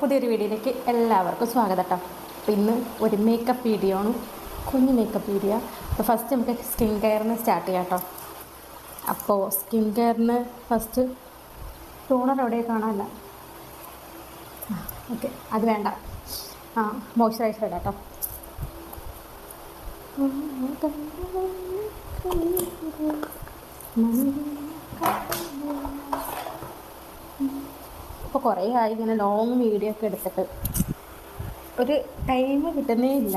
പുതിയൊരു വീഡിയോയിലേക്ക് എല്ലാവർക്കും സ്വാഗതം കേട്ടോ. അപ്പോൾ ഇന്ന് ഒരു മേക്കപ്പ് വീഡിയോ ആണ്. കുഞ്ഞ് മേക്കപ്പ് വീഡിയോ അപ്പോൾ ഫസ്റ്റ് നമുക്ക് സ്കിൻ കെയറിന് സ്റ്റാർട്ട് ചെയ്യാം കേട്ടോ. അപ്പോൾ സ്കിൻ കെയറിന് ഫസ്റ്റ് ടോണർ എവിടെ കാണാനല്ല ഓക്കെ അത് വേണ്ട. ആ മോയ്സ്ചറൈസർ ഇടാം കേട്ടോ. ഇപ്പോൾ കുറേ ആയി ഇങ്ങനെ ലോങ് വീഡിയോ ഒക്കെ എടുത്തിട്ട്. ഒരു ടൈം കിട്ടുന്നേ ഇല്ല.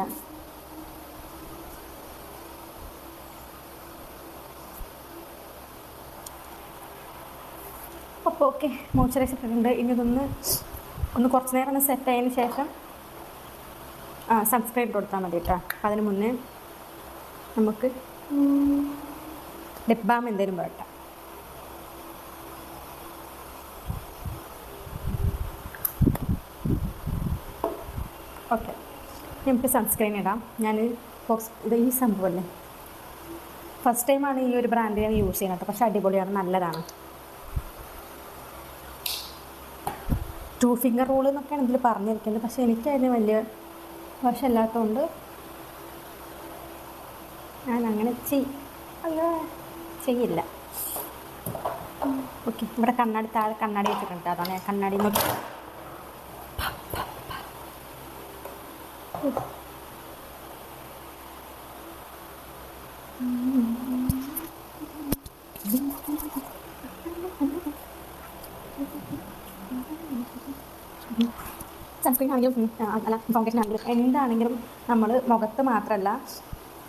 അപ്പോൾ ഓക്കെ മോയ്സ്ചറൈസർ ഇട്ടിട്ടുണ്ട് ഇനി ഇതൊന്ന് ഒന്ന് കുറച്ച് നേരം ഒന്ന് സെറ്റ് ആയതിന് ശേഷം ആ സബ്സ്ക്രൈബ് കൊടുത്താൽ മതി കേട്ടോ അപ്പം അതിന് മുന്നേ നമുക്ക് ലിപ് ബാം വേണ്ട ഓക്കെ. നമുക്ക് സൺസ്ക്രീൻ ഇടാം. ഞാൻ ഫോക്സ് ഇത് ഈ സംഭവമല്ലേ ഫസ്റ്റ് ടൈമാണ് ഈ ഒരു ബ്രാൻഡ് ഞാൻ യൂസ് ചെയ്യുന്നത് പക്ഷെ അടിപൊളിയാണ് നല്ലതാണ്. ടു ഫിംഗർ റൂൾ എന്നൊക്കെയാണ് ഇതിൽ പറഞ്ഞിരിക്കുന്നത്. പക്ഷെ എനിക്കതിന് വലിയ വശമില്ലാത്തതുകൊണ്ട് ഞാൻ അങ്ങനെ ചെയ് അങ്ങനെ ചെയ്യില്ല. ഓക്കെ. ഇവിടെ കണ്ണാടി താഴെ കണ്ണാടി വെച്ചിട്ടുണ്ട്. അതാണ് കണ്ണാടി നോക്കി. സൺസ്ക്രീൻ ആണെങ്കിലും അല്ല ഫൗണ്ടേഷൻ ആണെങ്കിലും എന്താണെങ്കിലും നമ്മൾ മുഖത്ത് മാത്രമല്ല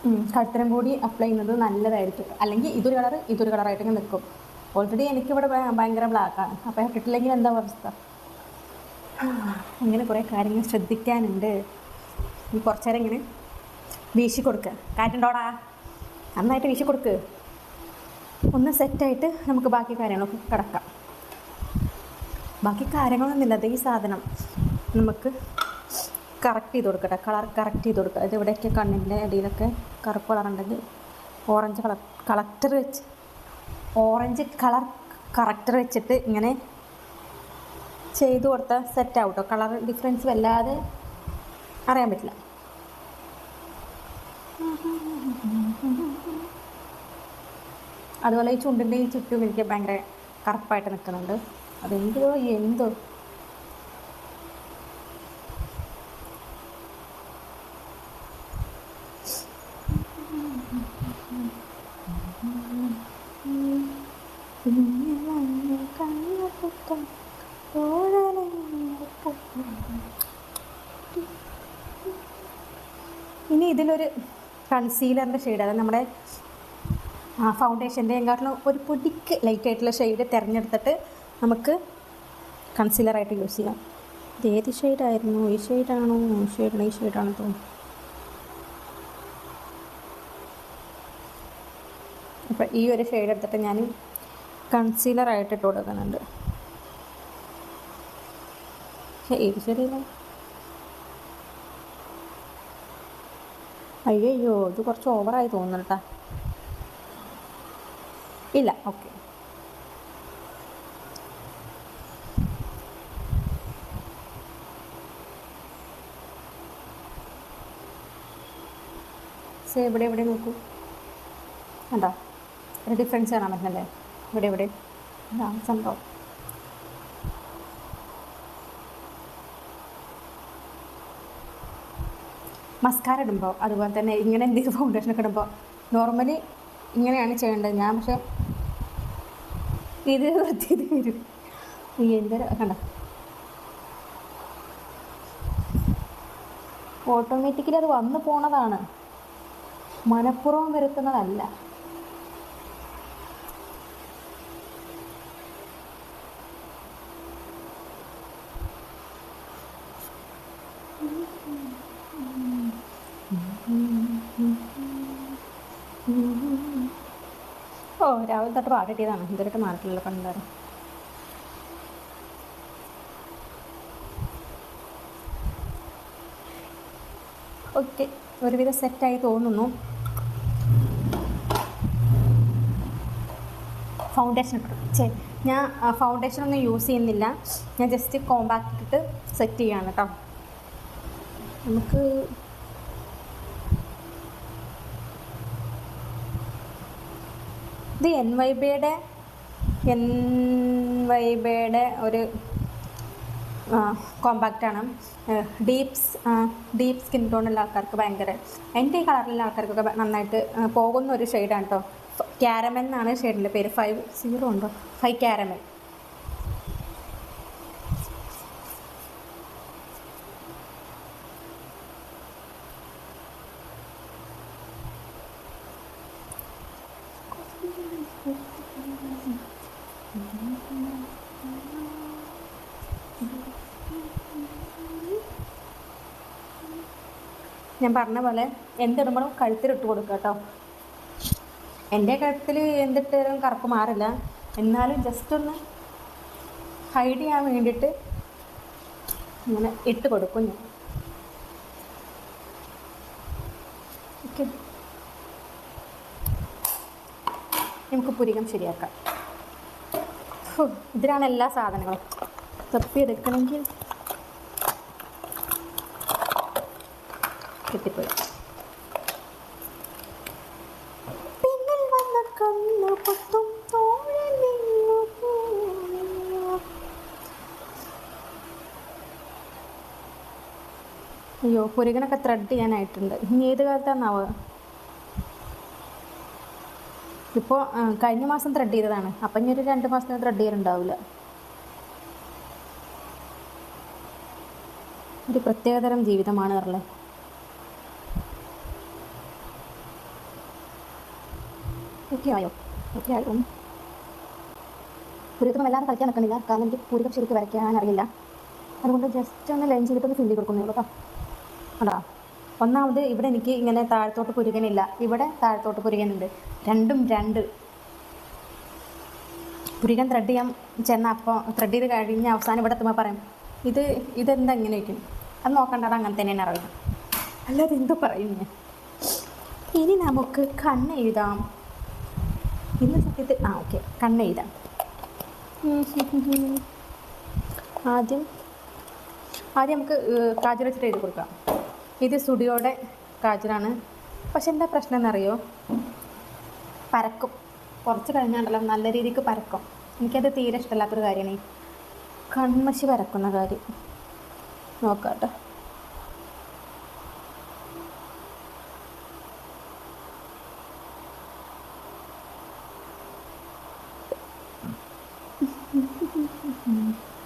ഉം, കഴുത്തിനും കൂടി അപ്ലൈ ചെയ്യുന്നത് നല്ലതായിരിക്കും. അല്ലെങ്കിൽ ഇതൊരു കളർ ഇതൊരു കളറായിട്ട് ഇങ്ങനെ നിൽക്കും. ഓൾറെഡി എനിക്കിവിടെ ഭയ- ഭയങ്കര ബ്ലാക്കാണ് അപ്പോൾ ഇട്ടിട്ടില്ലെങ്കിൽ എന്താ അവസ്ഥ? അങ്ങനെ കുറേ കാര്യങ്ങൾ ശ്രദ്ധിക്കാനുണ്ട്. ഈ കുറച്ച് നേരം ഇങ്ങനെ വീശി കൊടുക്കുക കാറ്റുണ്ടോടാ? നന്നായിട്ട് വീശി കൊടുക്ക്. ഒന്ന് സെറ്റായിട്ട് നമുക്ക് ബാക്കി കാര്യങ്ങളൊക്കെ കിടക്കാം. ബാക്കി കാര്യങ്ങളൊന്നുമില്ല. അത് ഈ സാധനം നമുക്ക് കറക്റ്റ് ചെയ്ത് കൊടുക്കട്ടെ. കളർ കറക്റ്റ് ചെയ്ത് കൊടുക്കുക അത് ഇവിടെയൊക്കെ കണ്ണിന്റെ ഇടയിലൊക്കെ കറുപ്പ് കളർ ഉണ്ടെങ്കിൽ ഓറഞ്ച് കളർ കളക്ടർ വെച്ച് ഓറഞ്ച് കളർ കറക്റ്റർ വെച്ചിട്ട് ഇങ്ങനെ ചെയ്ത് കൊടുത്താൽ സെറ്റ് ആവും കേട്ടോ കളർ ഡിഫറൻസ് വല്ലാതെ അറിയാൻ പറ്റില്ല. അതുപോലെ ഈ ചുണ്ടിന്റെ ഈ ചുറ്റും എനിക്ക് ഭയങ്കര കറുപ്പായിട്ട് നിൽക്കുന്നുണ്ട്. അതെന്തോ എന്തോ ഇതിലൊരു കൺസീലറിന്റെ ഷെയ്ഡ് അതായത് നമ്മുടെ ആ ഫൗണ്ടേഷന്റെ എങ്ങാട്ടിലും ഒരു പൊടിക്ക് ലൈറ്റ് ആയിട്ടുള്ള ഷെയ്ഡ് തിരഞ്ഞെടുത്തിട്ട് നമുക്ക് കൺസീലറായിട്ട് യൂസ് ചെയ്യാം. ഇത് ഏത് ഷെയ്ഡായിരുന്നു ഈ ഷെയ്ഡാണോ ഈ ഷെയ്ഡാണ് ഈ ഷെയ്ഡാണോ തോന്നുന്നു. അപ്പോൾ ഈ ഒരു ഷെയ്ഡ് എടുത്തിട്ട് ഞാൻ കൺസീലറായിട്ട് ഇട്ട് കൊടുക്കുന്നുണ്ട്. ഏത് ഷെയ്ഡില്ല അയ്യോ ഇത് കുറച്ച് ഓവറായി തോന്നുന്നു ഇല്ല ഓക്കെ സേ ഇവിടെ എവിടെ നോക്കൂ. കണ്ടോ? ഒരു ഡിഫറൻസ് കാണാൻ പറ്റുന്നല്ലേ? ഇവിടെ എവിടെ സംഭവം. മസ്കാര ഇടുമ്പോൾ അതുപോലെ തന്നെ ഇങ്ങനെ എന്തെങ്കിലും ഫൗണ്ടേഷൻ ഒക്കെ ഇടുമ്പോൾ നോർമലി ഇങ്ങനെയാണ് ചെയ്യേണ്ടത്. ഞാൻ പക്ഷെ ഇത് വൃത്തിയത് വരും. എന്തൊരു കണ്ട? ഓട്ടോമാറ്റിക്കലി അത് വന്നു പോണതാണ്. മനഃപൂർവം വരുത്തുന്നതല്ല. രാവിലെ തൊട്ട് പാട്ടിട്ടിയതാണ് ഇതുവരെയായിട്ട് മാറിയിട്ടില്ല കണ്ടാറ് ഓക്കെ ഒരുവിധം സെറ്റായി തോന്നുന്നു. ഫൗണ്ടേഷൻ ഇട്ടു. ഞാൻ ഫൗണ്ടേഷൻ ഒന്നും യൂസ് ചെയ്യുന്നില്ല. ഞാൻ ജസ്റ്റ് കോമ്പാക്ട് ഇട്ടിട്ട് സെറ്റ് ചെയ്യാണ് കേട്ടോ നമുക്ക് ഇത് എൻ വൈ ബിയുടെ എൻ വൈ ബിയുടെ ഒരു കോമ്പാക്റ്റാണ് ഡീപ് ഡീപ്പ് സ്കിൻ ടോണുള്ള ആൾക്കാർക്ക് ഭയങ്കര എന്റെ ഈ കളറിലുള്ള ആൾക്കാർക്കൊക്കെ നന്നായിട്ട് പോകുന്ന ഒരു ഷെയ്ഡാണ് കേട്ടോ ക്യാരമെന്നാണ് ഷെയ്ഡിന്റെ പേര്. ഫൈവ് സീറോ ഉണ്ടോ? ഫൈവ് ക്യാരമൽ ഞാൻ പറഞ്ഞ പോലെ എന്തിടുമ്പോഴും കഴുത്തിലിട്ട് കൊടുക്കുക കേട്ടോ. എന്റെ കഴുത്തിൽ എന്തിട്ടാലും കറുപ്പ് മാറില്ല. എന്നാലും ജസ്റ്റ് ഒന്ന് ഹൈഡ് ചെയ്യാൻ വേണ്ടിയിട്ട് ഇങ്ങനെ ഇട്ട് കൊടുക്കും ഞാൻ. ഓക്കെ നമുക്ക് പുരികം ശരിയാക്കാം. ഇതിലാണ് എല്ലാ സാധനങ്ങളും. തപ്പിയെടുക്കണമെങ്കിൽ കിട്ടിപ്പോയി. വന്ന. അയ്യോ പുരുകനൊക്കെ ത്രെഡ് ചെയ്യാനായിട്ടുണ്ട്. ഇനി ഏത് കാലത്താന്നാവോ ഇപ്പോൾ കഴിഞ്ഞ മാസം ത്രെഡ് ചെയ്തതാണ്. അപ്പം ഇനി ഒരു രണ്ട് മാസത്തിന് ത്രെഡ് ചെയ്യാനുണ്ടാവില്ല. ഒരു പ്രത്യേകതരം ജീവിതമാണ് പറഞ്ഞത് ഓക്കെ ആയോ? ഓക്കെ ആയോ? പുരിയത്തൊന്നും വല്ലാതെ കളിക്കാൻ നിൽക്കണില്ല. കാരണം എനിക്ക് പൂരികം ശരിക്കും വരയ്ക്കാൻ അറിയില്ല. അതുകൊണ്ട് ജസ്റ്റ് ഒന്ന് ലൈൻ ചെയ്തിട്ടൊന്ന് ഫില്ല് കൊടുക്കുന്നേ കേട്ടോ. അതാ. ഒന്നാമത് ഇവിടെ എനിക്ക് ഇങ്ങനെ താഴത്തോട്ട് പുരുകനില്ല ഇവിടെ താഴത്തോട്ട് പുരുകനുണ്ട് രണ്ടും രണ്ട്. പുരുകൻ ത്രെഡ് ചെയ്യാൻ ചെന്ന അപ്പോൾ ത്രെഡ് ചെയ്ത് കഴിഞ്ഞ് അവസാനം ഇവിടെ എത്തുമ്പോൾ പറയും ഇത് ഇതെന്താ ഇങ്ങനെ വയ്ക്കും അത് നോക്കണ്ട അത് അങ്ങനെ തന്നെയാണ് അറിയാം അല്ലാതെ എന്തോ പറയും ഞാൻ? ഇനി നമുക്ക് കണ്ണ് എഴുതാം. ഇന്ന് സത്യത്തിൽ ആ ഓക്കെ കണ്ണ് എഴുതാം. ആദ്യം ആദ്യം നമുക്ക് കാജൽ വെച്ചിട്ട് എഴുതി കൊടുക്കാം. ഇത് സ്റ്റുഡിയോയുടെ കാജലാണ് പക്ഷെ എന്താ പ്രശ്നം എന്നറിയോ പരക്കും. കുറച്ച് കഴിഞ്ഞാണ്ടല്ലോ നല്ല രീതിക്ക് പരക്കും. എനിക്കത് തീരെ ഇഷ്ടമല്ലാത്തൊരു കാര്യമാണ്. കൺമശി പരക്കുന്ന കാര്യം. നോക്കാട്ടെ.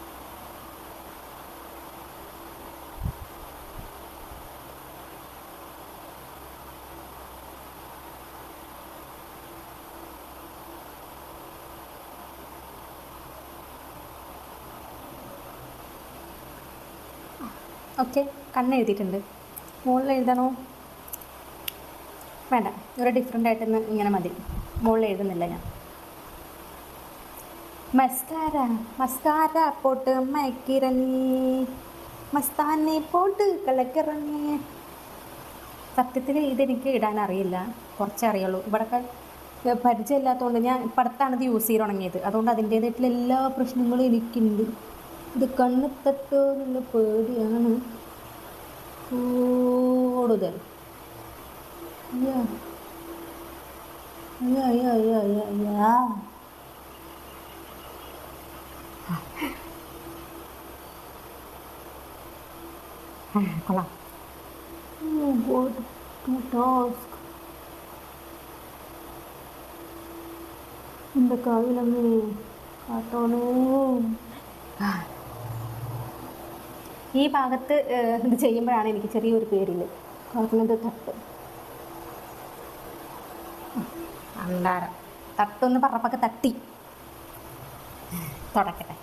ഓക്കെ കണ്ണെഴുതിയിട്ടുണ്ട് മുകളിൽ എഴുതണോ? വേണ്ട ഒരു ഡിഫറെന്റ് ആയിട്ടൊന്ന് ഇങ്ങനെ മതി. മുകളിൽ എഴുതുന്നില്ല ഞാൻ. മസ്കാര മസ്കാര പോട്ട് മയക്കിറങ്ങി. മസ്താനെ പോട്ട് കളക്കിറങ്ങി സത്യത്തിൽ ഇതെനിക്ക് ഇടാൻ അറിയില്ല. കുറച്ചേ അറിയുള്ളൂ. ഇവിടെയൊക്കെ ഏ, പരിചയമില്ലാത്തതുകൊണ്ട് ഞാൻ ഇപ്പം അടുത്താണ് ഇത് യൂസ് ചെയ്ത് തുടങ്ങിയത്. അതുകൊണ്ട് അതിന്റേതായിട്ടുള്ള എല്ലാ പ്രശ്നങ്ങളും എനിക്കുണ്ട്. ഇത് കണ്ണ് തട്ടോ എന്നുള്ള പേടിയാണ് കൂടുതൽ അയ്യോ അയ്യോ അയ്യോ അയ്യോ അയ്യോ അയ്യാ ആ, കൊള്ളാം Oh God, to ഈ ഭാഗത്ത് ഇത് ചെയ്യുമ്പോഴാണ് എനിക്ക് ചെറിയൊരു പേരിൽ കുറഞ്ഞത് തട്ട്. അണ്ടാരം തട്ടൊന്ന് പറപ്പൊക്കെ തട്ടി. തുടക്കട്ടെ.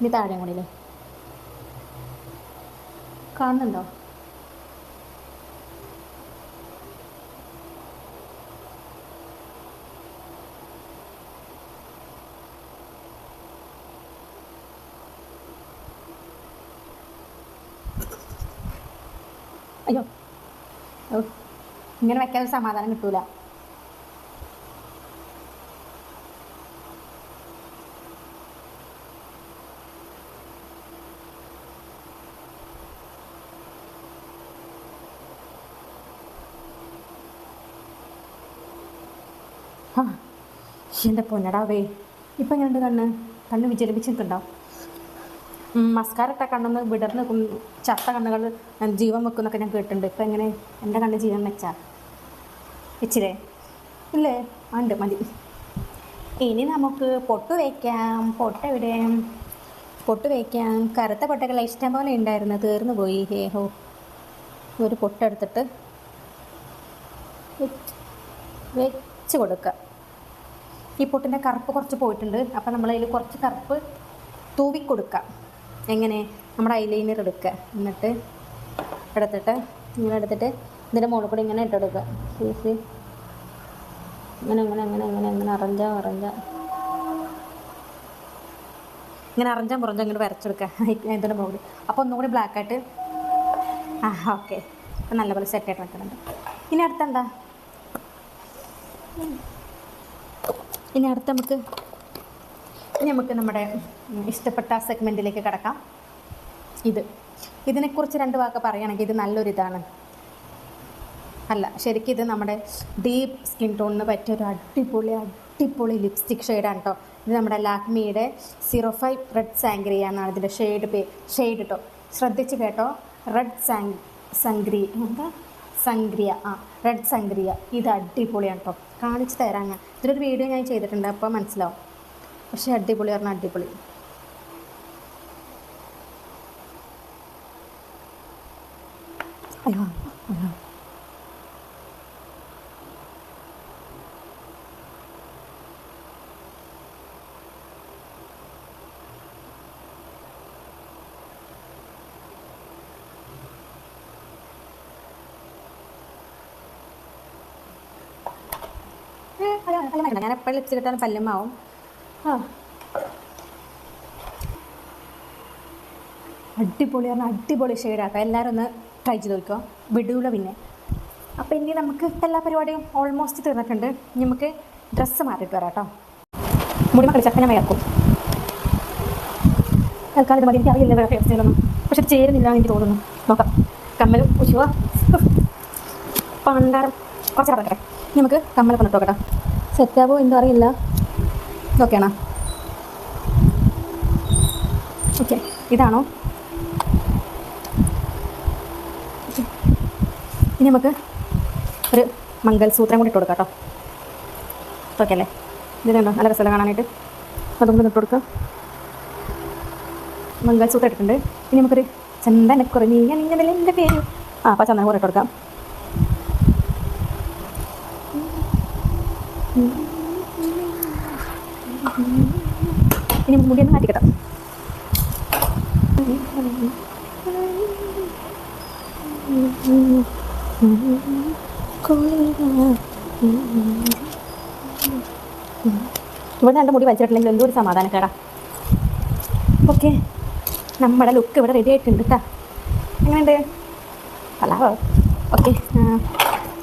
ഇനി താഴെ കൂടിയില്ലേ കാണുന്നുണ്ടോ? അയ്യോ. ഇങ്ങനെ വെക്കാൻ സമാധാനം കിട്ടൂല. ആ എന്റെ പൊന്നടാവേ ഇപ്പം എങ്ങനെയുണ്ട് കണ്ണ്? കണ്ണ് വിചലിപ്പിച്ച് നിൽക്കുന്നുണ്ടോ മസ്കാരട്ട കണ്ണെന്ന് വിടർന്ന് ചത്ത കണ്ണുകൾ ജീവൻ വെക്കുന്നൊക്കെ ഞാൻ കേട്ടിട്ടുണ്ട്. ഇപ്പം എങ്ങനെ? എന്റെ കണ്ണ് ജീവൻ വെച്ചാ? വെച്ചില്ലേ ഇല്ലേ? ഉണ്ട്. മതി. ഇനി നമുക്ക് പൊട്ട് വയ്ക്കാം പൊട്ട് എവിടെ? പൊട്ട് വയ്ക്കാം കറുത്ത പൊട്ടകൾ ഇഷ്ടം പോലെ ഉണ്ടായിരുന്നു. തീർന്നു പോയി. ഹേ ഹോ. ഒരു പൊട്ടെടുത്തിട്ട് വെച്ച് കൊടുക്കുക. ഈ പൊട്ടിന്റെ കറുപ്പ് കുറച്ച് പോയിട്ടുണ്ട്. അപ്പം നമ്മളതിൽ കുറച്ച് കറുപ്പ് തൂവി എങ്ങനെ? നമ്മുടെ ഐലൈനർ എടുക്കുക. എന്നിട്ട് എടുത്തിട്ട് ഇങ്ങനെ എടുത്തിട്ട് ഇതിന്റെ മുകളിൽ കൂടി ഇങ്ങനെ ഇട്ടെടുക്കുക. സീസി ഇങ്ങനെ ഇങ്ങനെ ഇങ്ങനെ ഇങ്ങനെ ഇങ്ങനെ അറഞ്ചാ അറഞ്ചാ ഇങ്ങനെ അറഞ്ചാൻ പുറഞ്ഞ ഇങ്ങനെ വരച്ചെടുക്കുക. ഇതിന്റെ മുകളിൽ. അപ്പോൾ ഒന്നുകൂടി ബ്ലാക്കായിട്ട് ആ ഓക്കെ അപ്പം നല്ലപോലെ സെറ്റ് ആയിട്ട് വെക്കുന്നുണ്ട്. ഇനി അടുത്തെന്താ? ഇനി അടുത്ത് നമുക്ക് ഇനി നമുക്ക് നമ്മുടെ ഇഷ്ടപ്പെട്ട സെഗ്മെന്റിലേക്ക് കിടക്കാം. ഇത്. ഇതിനെക്കുറിച്ച് രണ്ട് വാക്ക് പറയുകയാണെങ്കിൽ ഇത് നല്ലൊരിതാണ്. അല്ല ശരിക്കും ഇത് നമ്മുടെ ഡീപ്പ് സ്കിൻ ടോണിന് പറ്റിയ ഒരു അടിപൊളി അടിപൊളി ലിപ്സ്റ്റിക് ഷെയ്ഡാണ് കേട്ടോ ഇത് നമ്മുടെ ലാക്മിയുടെ സീറോ ഫൈവ് റെഡ് സാങ്ക്രിയ എന്നാണ് ഇതിന്റെ ഷെയ്ഡ് പേ ഷെയ്ഡ് കേട്ടോ ശ്രദ്ധിച്ച് കേട്ടോ. റെഡ് സാങ് സംഗ്രി എന്താ? സംഗ്രിയ ആ റെഡ് സംഗ്രിയ. ഇത് അടിപൊളിയാണ് കേട്ടോ കാണിച്ച് തരാം ഞാൻ. ഇതിലൊരു വീഡിയോ ഞാൻ ചെയ്തിട്ടുണ്ട് അപ്പോൾ മനസ്സിലാവും. പക്ഷേ അടിപൊളി പറഞ്ഞാൽ അടിപൊളി. അയ്യോ. ഞാൻ എപ്പോഴും ലിപ്സ്റ്റിക് പല്ലുമാവും അടിപൊളി പറഞ്ഞാൽ അടിപൊളി ഷെയ്ഡാക്കാം എല്ലാവരും ഒന്ന് ട്രൈ ചെയ്ത് നോക്കുക വിടൂല പിന്നെ. അപ്പോൾ ഇനി നമുക്ക് എല്ലാ പരിപാടിയും ഓൾമോസ്റ്റ് തീർന്നിട്ടുണ്ട്. ഇനി നമുക്ക് ഡ്രസ്സ് മാറിയിട്ട് വരാം കേട്ടോ. മുടി ചക്കനെ മയക്കും തൽക്കാലം ഇത് മതി. എനിക്ക് അറിയില്ല വേറെ സ്റ്റൈലൊന്നും പക്ഷെ ചേരുന്നില്ല എനിക്ക് തോന്നുന്നു. നോക്കാം. കമ്മലും ഉശുവ പണ്ടാരം. കുറച്ച് കടക്കട്ടെ നമുക്ക് കമ്മലൊക്കെ ഒന്ന് നോക്കട്ടെ സെറ്റാവോ എന്തോ അറിയില്ല. ഇതൊക്കെയാണോ ഓക്കെ ഇതാണോ. ഇനി നമുക്ക് ഒരു മംഗൽസൂത്രം കൂടി ഇട്ട് കൊടുക്കാം കേട്ടോ. ഓക്കെ അല്ലേ? ഇതിനുണ്ടോ നല്ല രസമല്ല കാണാനായിട്ട്? അതും കൂടി ഇട്ട് കൊടുക്കാം. മംഗൽസൂത്രം ഇട്ടിട്ടുണ്ട്. ഇനി നമുക്കൊരു ചന്ദനക്കുറി നീ ഇങ്ങനെ എന്റെ പേര്. ആ അപ്പോൾ ചന്ദനം കൂടെ ഇട്ട് കൊടുക്കാം. ഇനി മുടിയൊന്ന് മാറ്റിക്കിട്ടാം. ഇവിടെ നല്ല മുടി വലിച്ചിട്ടില്ലെങ്കിൽ എന്തോ ഒരു സമാധാനക്കേടാ. ഓക്കെ നമ്മുടെ ലുക്ക് ഇവിടെ റെഡി ആയിട്ടുണ്ട് കേട്ടോ എങ്ങനെയുണ്ട്? അല്ല ഓക്കെ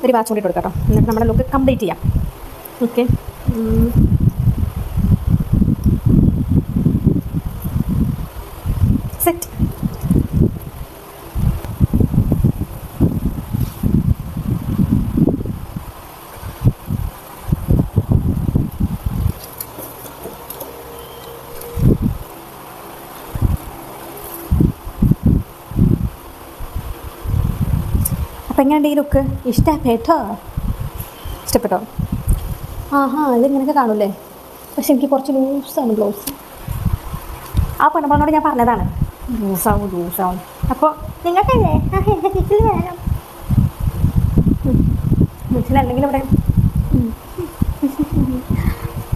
ഒരു വാച്ച് കൂടി കൊടുക്കാം കേട്ടോ എന്നിട്ട് നമ്മുടെ ലുക്ക് കംപ്ലീറ്റ് ചെയ്യാം. ഓക്കെ. സെറ്റ്. അപ്പം എങ്ങനെയുണ്ട് ഈ ലുക്ക് ഇഷ്ടപ്പെട്ടോ? ഇഷ്ടപ്പെട്ടോ? ആഹാ ഇതിങ്ങനെയൊക്കെ കാണൂലേ പക്ഷെ എനിക്ക് കുറച്ച് ലൂസാണ് ബ്ലൗസ്. ആ പെണ്ണുമ്പോളോട് ഞാൻ പറഞ്ഞതാണ്. ലൂസാവും ലൂസാവും. അപ്പോൾ നിങ്ങൾക്കല്ലേ? വേണം. വീട്ടിലല്ലെങ്കിൽ ഇവിടെ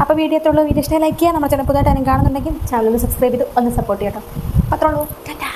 അപ്പോൾ വീഡിയോ എത്തുള്ളൂ വീഡിയോ ഇഷ്ടമായി ലൈക്ക് ചെയ്യുക. നമ്മുടെ ചാനൽ പുതുതായിട്ട് ആരും കാണുന്നുണ്ടെങ്കിൽ ചാനൽ സബ്സ്ക്രൈബ് ചെയ്ത് ഒന്ന് സപ്പോർട്ട് ചെയ്യട്ടോ. അത്രേ ഉള്ളൂ. ടാറ്റാ.